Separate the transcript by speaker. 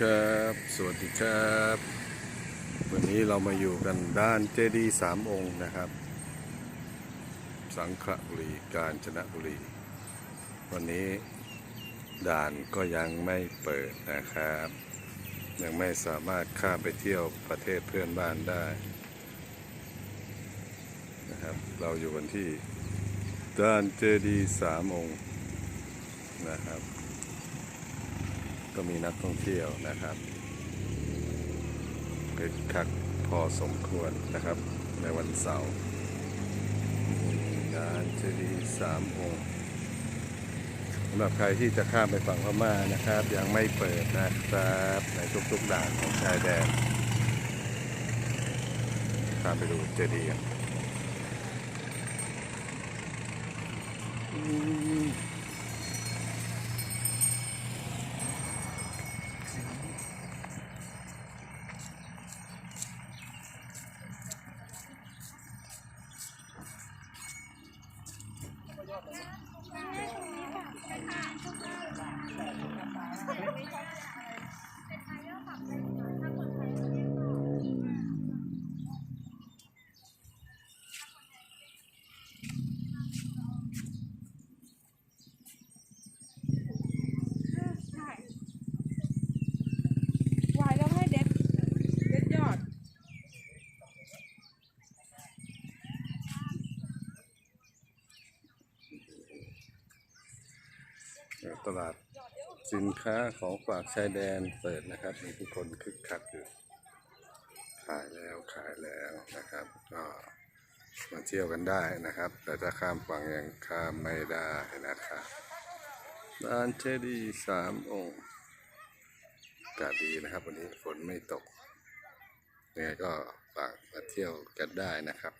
Speaker 1: ครับ สวัสดีครับ วันนี้เรามาอยู่กันด้านเจดีย์สามองค์นะครับ สังขบุรีกาญจนบุรี วันนี้ด่านก็ยังไม่เปิดนะครับ ยังไม่สามารถข้ามไปเที่ยวประเทศเพื่อนบ้านได้นะครับ เราอยู่กันที่ด้านเจดีย์สามองค์นะครับ ก็มีนักท่องเที่ยวนะครับคึกคักพอสมควรนะครับ ในวันเสาร์งานเจดีย์สามองค์สำหรับใครที่จะข้ามไปฝั่งพม่านะครับ ยังไม่เปิดนะครับในทุกๆด่านของชายแดนข้ามไปดูเจดีย์กัน อืม
Speaker 2: วายแล้วให้เด็ดเด็ดยอด
Speaker 1: ตลาดสินค้าของฝากชายแดนเปิดนะครับ มีทุกคนคึกคักอยู่ ขายแล้วขายแล้วนะครับ ก็มาเที่ยวกันได้นะครับ แต่ถ้าข้ามฝั่งยังข้ามไม่ได้นะครับร้านเจดีสามองค์อากาศดีนะครับ วันนี้ฝนไม่ตกยังไงก็ฝากมาเที่ยวกันได้นะครับ